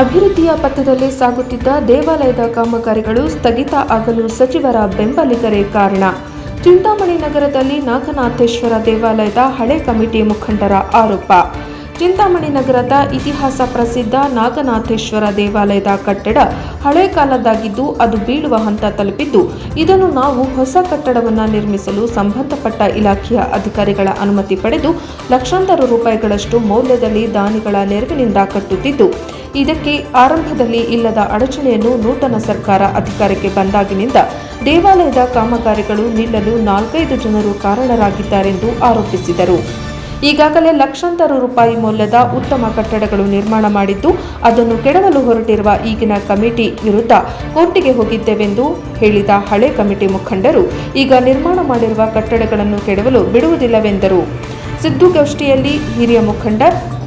ಅಭಿವೃದ್ಧಿಯ ಪಥದಲ್ಲಿ ಸಾಗುತ್ತಿದ್ದ ದೇವಾಲಯದ ಕಾಮಗಾರಿಗಳು ಸ್ಥಗಿತ ಆಗಲು ಸಚಿವರ ಬೆಂಬಲಿಗರೇ ಕಾರಣ. ಚಿಂತಾಮಣಿ ನಗರದಲ್ಲಿ ನಾಗನಾಥೇಶ್ವರ ದೇವಾಲಯದ ಹಳೆ ಕಮಿಟಿ ಮುಖಂಡರ ಆರೋಪ. ಚಿಂತಾಮಣಿ ನಗರದ ಇತಿಹಾಸ ಪ್ರಸಿದ್ಧ ನಾಗನಾಥೇಶ್ವರ ದೇವಾಲಯದ ಕಟ್ಟಡ ಹಳೆ ಕಾಲದ್ದಾಗಿದ್ದು ಅದು ಬೀಳುವ ಹಂತ ತಲುಪಿದ್ದು, ಇದನ್ನು ನಾವು ಹೊಸ ಕಟ್ಟಡವನ್ನು ನಿರ್ಮಿಸಲು ಸಂಬಂಧಪಟ್ಟ ಇಲಾಖೆಯ ಅಧಿಕಾರಿಗಳ ಅನುಮತಿ ಪಡೆದು ಲಕ್ಷಾಂತರ ರೂಪಾಯಿಗಳಷ್ಟು ಮೌಲ್ಯದಲ್ಲಿ ದಾನಿಗಳ ನೆರವಿನಿಂದ ಕಟ್ಟುತ್ತಿದ್ದು, ಇದಕ್ಕೆ ಆರಂಭದಲ್ಲಿ ಇಲ್ಲದ ಅಡಚಣೆಯನ್ನು ನೂತನ ಸರ್ಕಾರ ಅಧಿಕಾರಕ್ಕೆ ಬಂದಾಗಿನಿಂದ ದೇವಾಲಯದ ಕಾಮಗಾರಿಗಳು ನಿಲ್ಲಲು ನಾಲ್ಕೈದು ಜನರು ಕಾರಣರಾಗಿದ್ದಾರೆಂದು ಆರೋಪಿಸಿದರು. ಈಗಾಗಲೇ ಲಕ್ಷಾಂತರ ರೂಪಾಯಿ ಮೌಲ್ಯದ ಉತ್ತಮ ಕಟ್ಟಡಗಳು ನಿರ್ಮಾಣ ಮಾಡಿದ್ದು, ಅದನ್ನು ಕೆಡವಲು ಹೊರಟಿರುವ ಈಗಿನ ಕಮಿಟಿ ವಿರುದ್ಧ ಕೋರ್ಟಿಗೆ ಹೋಗಿದ್ದೇವೆಂದು ಹೇಳಿದ ಹಳೆ ಕಮಿಟಿ ಮುಖಂಡರು, ಈಗ ನಿರ್ಮಾಣ ಮಾಡಿರುವ ಕಟ್ಟಡಗಳನ್ನು ಕೆಡವಲು ಬಿಡುವುದಿಲ್ಲವೆಂದರು. ಸಿದ್ದುಗೋಷ್ಠಿಯಲ್ಲಿ ಹಿರಿಯ ಮುಖಂಡ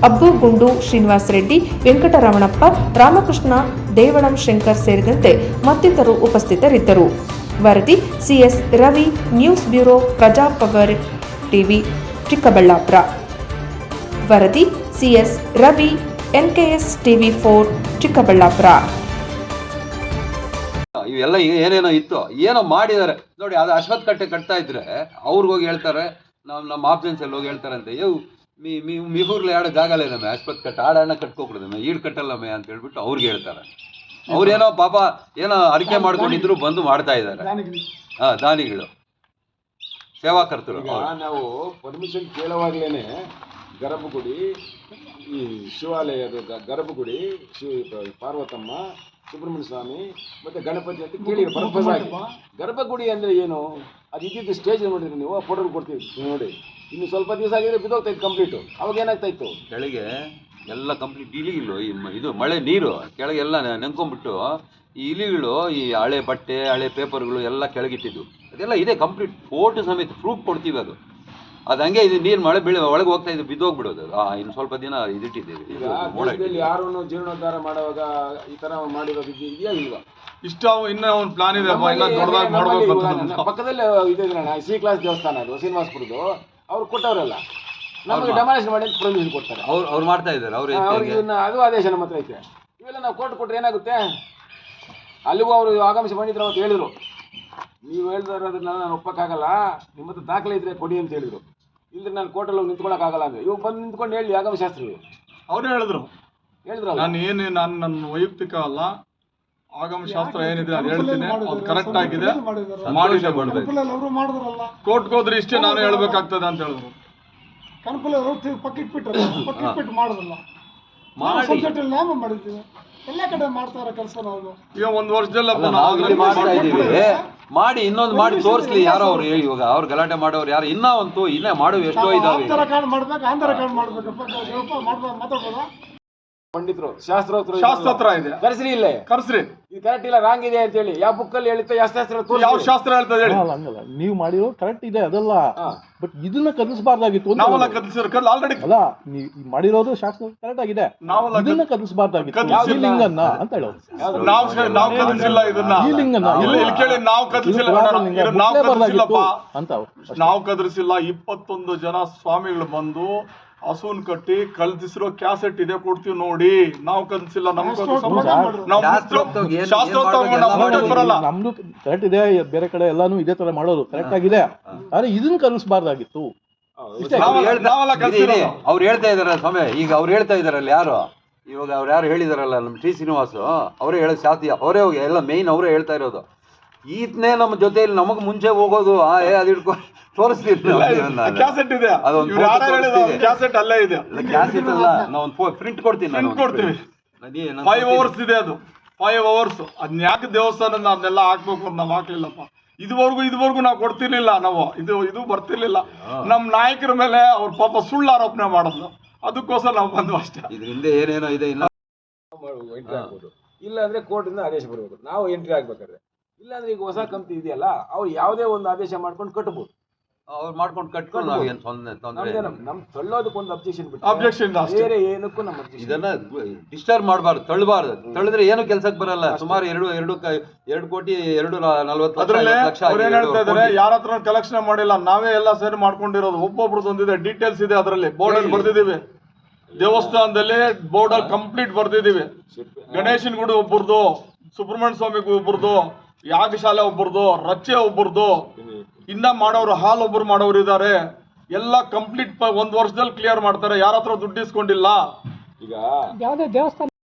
ಅಬ್ಬು ಗುಂಡು ಶ್ರೀನಿವಾಸ್ ರೆಡ್ಡಿ, ವೆಂಕಟರಮಣಪ್ಪ, ರಾಮಕೃಷ್ಣ, ದೇವಣಂ ಶಂಕರ್ ಸೇರಿದಂತೆ ಮತ್ತಿತರರು ಉಪಸ್ಥಿತರಿದ್ದರು. ವರದಿ CS Ravi, news bureau, Prajapower TV. Chikkaballapura. ವರದಿ CS Ravi NKS TV four Chikkaballapura. ಇವೆಲ್ಲ ಏನೇನೋ ಇತ್ತು ಏನೋ ಮಾಡಿದ್ದಾರೆ. ನೋಡಿ ಅದು ಅಶ್ವತ್ ಕಟ್ಟೆ ಕಟ್ತಾ ಇದ್ರೆ ಅವ್ರಿಗೆ ಹೋಗಿ ಹೇಳ್ತಾರೆ ನಾವು ನಮ್ಮ ಆಬ್ಸೆನ್ಸಲ್ಲಿ ಹೋಗಿ ಹೇಳ್ತಾರಂತೆ ಯೋ ಮೀ ಮೀ ಮಿಗೂರ್ಲಿ ಆಡೋ ಜಾಗ ನಮ್ಮ ಅಶ್ವತ್ ಕಟ್ಟೆ ಆಡಣ್ಣ ಕಟ್ಕೊಬಿಡದಮ್ಮೆ ಈಡ್ ಕಟ್ಟಲ್ಲಮ್ಮೆ ಅಂತ ಹೇಳ್ಬಿಟ್ಟು ಅವ್ರಿಗೆ ಹೇಳ್ತಾರೆ. ಅವ್ರೇನೋ ಪಾಪ ಏನೋ ಅಡಿಕೆ ಮಾಡ್ಕೊಂಡಿದ್ರು ಬಂದು ಮಾಡ್ತಾ ಇದ್ದಾರೆ. ಹಾ ದಾನಿಗಳು ಸೇವಾಕರ್ತರು. ಈಗ ನಾವು ಪರ್ಮಿಷನ್ ಕೇಳುವಾಗ್ಲೇನೆ ಗರ್ಭಗುಡಿ ಈ ಶಿವಾಲಯದ ಗ- ಗರ್ಭಗುಡಿ ಶಿವ ಪಾರ್ವತಮ್ಮ ಸುಬ್ರಹ್ಮಣ್ಯ ಸ್ವಾಮಿ ಮತ್ತೆ ಗಣಪತಿ ಅಂತ ಕೇಳಿ ಪರ್ಪಸ್ ಆಗಿ ಗರ್ಭಗುಡಿ ಅಂದ್ರೆ ಏನು? ಅದು ಇದ್ದಿದ್ದು ಸ್ಟೇಜ್ ನೋಡಿದ್ರಿ ನೀವು ಫೋಟೋ ಕೊಡ್ತೀವಿ. ನೋಡಿ. ಇನ್ನು ಸ್ವಲ್ಪ ದಿವಸ ಆಗಿದ್ರೆ ಬಿದ್ದೋಗ್ತಾ ಇತ್ತು ಕಂಪ್ಲೀಟ್ ಅವಾಗ ಏನಾಗ್ತಾ ಇತ್ತು? ಕೆಳಗೆ ಎಲ್ಲ ಕಂಪ್ಲೀಟ್ ಇಲಿಗಳು ಈ ಮ- ಇದು ಮಳೆ ನೀರು. ಕೆಳಗೆ ಎಲ್ಲ ನೆನ್ಕೊಂಡ್ಬಿಟ್ಟು ಈ ಇಲಿಗಳು ಈ ಹಳೆ ಬಟ್ಟೆ ಹಳೆ ಪೇಪರ್ಗಳು ಎಲ್ಲ ಕೆಳಗಿಟ್ಟಿದ್ದು. ಅದೆಲ್ಲ ಇದೆ ಕಂಪ್ಲೀಟ್ ಫೋಟೋ ಸಮೇತ ಪ್ರೂಫ್ ಕೊಡ್ತೀವಿ ಅದು. ಅದು ಹಂಗೆ ಇದು ನೀರು ಮಳೆ ಬೀಳ ಒಳಗೆ ಹೋಗ್ತಾ ಇದೆ ಬಿದ್ದೋಗ್ಬಿಡೋದು ಅದು. ಆ ಇನ್ನು ಸ್ವಲ್ಪ ದಿನ ಇದಿಟ್ಟಿದ್ದೀವಿ. ಯಾರನ್ನು ಜೀರ್ಣೋದ್ಧಾರ ಮಾಡುವಾಗ ಈ ತರ ಮಾಡಿರೋ ಇದು ಇದೆಯಾ ಇಲ್ವಾ? ಇಷ್ಟ ಇನ್ನೂ ಒಂದು ಪ್ಲಾನ್ ಇದೆ ಪಕ್ಕದಲ್ಲಿ ಇಲ್ಲ ಇದೆ ಅಣ್ಣ ಸಿ ಕ್ಲಾಸ್ ದೇವಸ್ಥಾನ ಅದು ಶ್ರೀನಿವಾಸ್ಪುರದು ಅವ್ರು ಕೊಟ್ಟವರಲ್ಲ. ನಮಗೆ ಡೆಮಾಲಿಷನ್ ಮಾಡಿ ಪರ್ಮಿಷನ್ ಕೊಡ್ತಾರೆ. ಅವ್ರು ಅವ್ರು ಮಾಡ್ತಾ ಇದ್ದಾರೆ ಅವ್ರು ಇದನ್ನ ಅದು ಆದೇಶ ನಮ್ಮ ಹತ್ರ ಐತೆ. ಇವೆಲ್ಲ ನಾವು ಕೋರ್ಟ್ ಕೊಟ್ರೆ ಏನಾಗುತ್ತೆ? ಅಲ್ಲಿಗೂ ಅವರು ಆಗಮಿಸಿ ಮಾಡಿದ್ರು ಅವತ್ತು ಹೇಳಿದ್ರು. ನೀವು ಹೇಳ್ತಾ ಅದನ್ನ ನಾನು ಒಪ್ಪಕ್ಕಾಗಲ್ಲ ನಿಮ್ಮ ಹತ್ರ ದಾಖಲೆ ಇದ್ರೆ ಕೊಡಿ ಅಂತ ಹೇಳಿದ್ರು. ಇಲ್ಲದ್ರೆ ನಾನು ಕೋರ್ಟಲ್ಲಿ ಹೋಗಿ ನಿಂತ್ಕೊಳ್ಳೋಕ್ಕಾಗಲ್ಲ ಅಂದ್ರೆ. ಇವಾಗ ಬಂದು ನಿಂತ್ಕೊಂಡು ಹೇಳಿ ಆಗಮಶಾಸ್ತ್ರಿಗಳು ಅವ್ರು ಹೇಳಿದ್ರು. ಹೇಳಿದ್ರಲ್ಲ? ನಾನು ಏನು ನಾನು ನನ್ನ ವೈಯಕ್ತಿಕ ಅಲ್ಲ ಆಗಮ ಶಾಸ್ತ್ರ ಏನಿದೆ ಅದು ಹೇಳ್ತೀನಿ. ಅದು ಕರೆಕ್ಟ್ ಆಗಿದೆ. ಮಾಡಿಸಬಾರ್ದು ಅವರು ಮಾಡಿದ್ರಲ್ಲ. ಕೋರ್ಟ್ಗೆ ಹೋದ್ರೆ ಇಷ್ಟೇ ನಾನು ಹೇಳ್ಬೇಕಾಗ್ತದೆ ಅಂತ ಹೇಳಿದ್ರು. ಕನಪಲ್ಲಿ ಅವರು ಪಕ್ಕಿಟ್ಬಿಟ್ಟು ಮಾಡಿದ್ರಲ್ಲ. ಪಕ್ಕ ಬಿಟ್ ಮಾಡೋದಲ್ಲ ಮಾಡಿ. ಸಬ್ಜೆಕ್ಟ್ ನಾಮ ಮಾಡಿದ್ದೀವಿ. ಎಲ್ಲ ಕಡೆ ಮಾಡ್ತಾ ಇರೋ ಕೆಲಸ ನಾವು. ಈಗ ಒಂದು ನಾವು ಇಲ್ಲಿ ಮಾಡ್ತಾ ಇದೀವಿ ಮಾಡಿ ಇನ್ನೊಂದು ಮಾಡಿ ತೋರಿಸ್ಲಿ. ಯಾರೋ ಅವ್ರು ಹೇಳಿ ಇವಾಗ ಅವ್ರು ಗಲಾಟೆ ಮಾಡೋರು ಯಾರು? ಇನ್ನ ಒಂದು ಇನ್ನೇ ಮಾಡುವ ಎಷ್ಟೋ ಇದಾವೆ ಆಂತರ ಕಾರ್ಡ್ ಮಾಡ್ಬೇಕು ಆಂತರ ಕಾರ್ಡ್ ಮಾಡ್ಬೇಕಪ್ಪ. ಮಾಡ್ಬೋದು. ಮಾತಾಡ್ಬೋದಾ ಪಂಡಿತರು ಶಾಸ್ತ್ರೋತ್ರ ಶಾಸ್ತ್ರ ಇದೆ. ಕರೆಸ್ರಿ ಇಲ್ಲೇ. ಕರ್ಸ್ರಿ. ಇದು ಕರೆಕ್ಟ್ ಇಲ್ಲ ರಾಂಗ್ ಇದೆ ಅಂತ ಹೇಳಿ. ಯಾವ ಬುಕ್ಕಲ್ಲಿ ಹೇಳ್ತಾ ಯಾವ ಶಾಸ್ತ್ರ ಯಾವ ಶಾಸ್ತ್ರ ಹೇಳ್ತದೆ ಹೇಳಿ. ಅಲ್ಲ ಹಂಗಲ್ಲ ನೀವು ಮಾಡಿರೋ ಕರೆಕ್ಟ್ ಇದೆ ಅದಲ್ಲ. ಹಾ. ಬಟ್ ಇದನ್ನ ಕಲಿಸಬಾರ್ದಾಗಿತ್ತು ಅಂತ ನಾವೆಲ್ಲ. ಕಲ್ ಆಲ್ರೆಡಿ ಅಲ್ಲ ನೀವು ಮಾಡಿರೋದು ಶಾಸ್ತ್ರ ಕರೆಕ್ಟ್ ಆಗಿದೆ. ನಾವೆಲ್ಲ ಇದನ್ನ ಕಲಿಸಬಾರ್ದಾಗಿತ್ತು ಕಲಿಸಿಲ್ಲ. ಈ ಲಿಂಗನ್ನ ಅಂತ ಹೇಳೋದು. ನಾವು ನಾವು ಇದನ್ನ. ಈ ಲಿಂಗನ್ನ. ಇಲ್ಲಿ ಇಲ್ಲಿ ಕೇಳಿ ನಾವು ಇದು ನಾವು ಕದಿಸಿಲ್ಲಪ್ಪ ಅಂತ ನಾವು ಕದರಿಸಿಲ್ಲ. ಇಪ್ಪತ್ತೊಂದು ಜನ ಸ್ವಾಮಿಗಳು ಬಂದು ಹಸುನ್ ಕಟ್ಟಿ ಕಲ್ತಿಸಿರೋ ಕ್ಯಾಸೆಟ್ ಇದೆ ಕೊಡ್ತೀವಿ ನೋಡಿ. ನಾವು ಕಲ್ಸಿಲ್ಲ ನಮ್ದು ಕರೆಕ್ಟ್ ಇದೆ ಬೇರೆ ಕಡೆ ಎಲ್ಲಾನು ಇದೇ ತರ ಮಾಡೋದು. ಕರೆಕ್ಟ್ ಆಗಿದೆ. ಆದ್ರೆ ಇದನ್ನ ಕಲಿಸಬಾರ್ದಾಗಿತ್ತು. ಅವ್ರು ಹೇಳ್ತಾ- ಇದಾರೆ ಸ್ವಾಮಿ. ಈಗ ಅವ್ರು ಹೇಳ್ತಾ ಇದಾರಲ್ಲ ಯಾರು? ಇವಾಗ ಅವ್ರು ಯಾರು ಹೇಳಿದಾರಲ್ಲ ನಮ್ಮ ಟಿ ಶ್ರೀನಿವಾಸ್? ಅವರೇ ಹೇಳೋದು ಸಾಧ್ಯ ಅವರೇ ಹೋಗಿ ಎಲ್ಲ ಮೇಯ್ನ್ ಅವರೇ ಹೇಳ್ತಾ ಇರೋದು. ಈತನೇ ನಮ್ಮ ಜೊತೆಯಲ್ಲಿ ನಮಗೆ ಮುಂಚೆ ಹೋಗೋದು. ಆ ಏ ಅದು ಕ್ಯಾಸೆಟ್ ಇದೆ. ಕ್ಯಾಸೆಟ್ ಅಲ್ಲೇ ಇದೆ. ಕ್ಯಾಸೆಟ್ ಅಲ್ಲ ನಾವು ಒಂದು ಪ್ರಿಂಟ್ ಕೊಡ್ತೀನಿ ನಾನು Print ಕೊಡ್ತೀವಿ. ಫೈವ್. ಅವರ್ಸ್ ಇದೆ ಅದು. ಫೈವ್ ಅವರ್ಸ್ ಅದನ್ನ ಯಾಕೆ ದೇವಸ್ಥಾನದ ಅದನ್ನೆಲ್ಲ ಹಾಕ್ಬೇಕು ಅಂತ ನಾವು ಹಾಕ್ಲಿಲ್ಲಪ್ಪ. ಇದುವರೆಗೂ ಇದುವರೆಗೂ ನಾವು ಕೊಡ್ತಿರ್ಲಿಲ್ಲ ನಾವು. ಇದು ಇದು ಬರ್ತಿರ್ಲಿಲ್ಲ. ನಮ್ಮ ನಾಯಕರ ಮೇಲೆ ಅವ್ರ ಪಾಪ ಸುಳ್ಳು ಆರೋಪಣೆ ಮಾಡೋದು ಅದಕ್ಕೋಸ್ಕರ ನಾವು ಬಂದ್ವು ಅಷ್ಟೇ. ಇದ್ರಿಂದ ಹಿಂದೆ ಏನೇನೋ ಇದೆ ಇಲ್ಲ? ಎಂಟ್ರಿ ಆಗ್ಬೋದು ಇಲ್ಲ ಅಂದ್ರೆ ಕೋರ್ಟ್ ಇಂದ ಆದೇಶ ಬರ್ಬೇಕು. ನಾವು ಎಂಟ್ರಿ ಆಗ್ಬೇಕಾದ್ರೆ ಇಲ್ಲ ಅಂದ್ರೆ ಈಗ ಹೊಸ ಕಂಪ್ನಿ ಇದೆಯಲ್ಲ ಅವ್ರು ಯಾವುದೇ ಒಂದು ಆದೇಶ ಮಾಡ್ಕೊಂಡು ಕಟ್ಬೋದು. ಅವ್ರು ಮಾಡ್ಕೊಂಡು ಕಟ್ಕೊಂಡು ಏನು ತೊಂದರೆ ತೊಂದರೆ ನಮ್ ಅಬ್ಜೆಕ್ಷನ್ ಬಿಟ್ಟು ಅಷ್ಟೇ. ಬೇರೆ ಏನಕ್ಕೂ ನಮ್ಮ objection ಇದನ್ನ ಡಿಸ್ಟರ್ಬ್ ಮಾಡಬಾರ್ದು ತಳ್ಳಬಾರ್ದು. ತಳ್ಳಿದ್ರೆ ಏನು ಕೆಲ್ಸಕ್ಕೆ ಬರಲ್ಲ. ಸುಮಾರು ಎರಡು ಎರಡು ಕ- ಎರಡು ಕೋಟಿ ಎರಡು ನ- ನಲ್ವತ್ತು ಲಕ್ಷ ಅದ್ರಲ್ಲೇ ಐವತ್ತು ಲಕ್ಷ ಅವ್ರು ಏನ್ ಆಗಿದೆ, ಹೇಳ್ತಾ ಎರಡು ಇದಾರೆ? ಕೋಟಿ. ಯಾರ ಹತ್ರ ಕಲೆಕ್ಷನ್ ಮಾಡಿಲ್ಲ? ನಾವೇ ಎಲ್ಲ ಸೇರಿ ಮಾಡ್ಕೊಂಡಿರೋದು. ಒಬ್ಬೊಬ್ರದ್ದು ಒಂದಿದೆ ಡೀಟೇಲ್ಸ್ ಇದೆ ಅದರಲ್ಲಿ. ಬೋರ್ಡ್ ಅಲ್ಲಿ ಬರ್ದಿದೀವಿ ದೇವಸ್ಥಾನದಲ್ಲಿ ಬೋರ್ಡಲ್ಲಿ ಕಂಪ್ಲೀಟ್ ಬರ್ದಿದೀವಿ ಗಣೇಶನ್ ಗುಡಿ ಒಬ್ಬರದು ಸುಬ್ರಹ್ಮಣ್ಯ ಸ್ವಾಮಿ ಒಬ್ಬರದು ಯಾಗಶಾಲೆ ಒಬ್ಬರದು ರಚ್ಚೆ ಒಬ್ಬರದು ಇನ್ನ ಮಾಡೋರು ಹಾಲ್ ಒಬ್ರು ಮಾಡೋರು ಇದ್ದಾರೆ ಎಲ್ಲ ಕಂಪ್ಲೀಟ್ ಒಂದ್ ವರ್ಷದಲ್ಲಿ ಕ್ಲಿಯರ್ ಮಾಡ್ತಾರೆ. ಯಾರ ಹತ್ರ ದುಡ್ಡು ಇಸ್ಕೊಂಡಿಲ್ಲ? ಈಗ ಯಾವುದೇ ದೇವಸ್ಥಾನ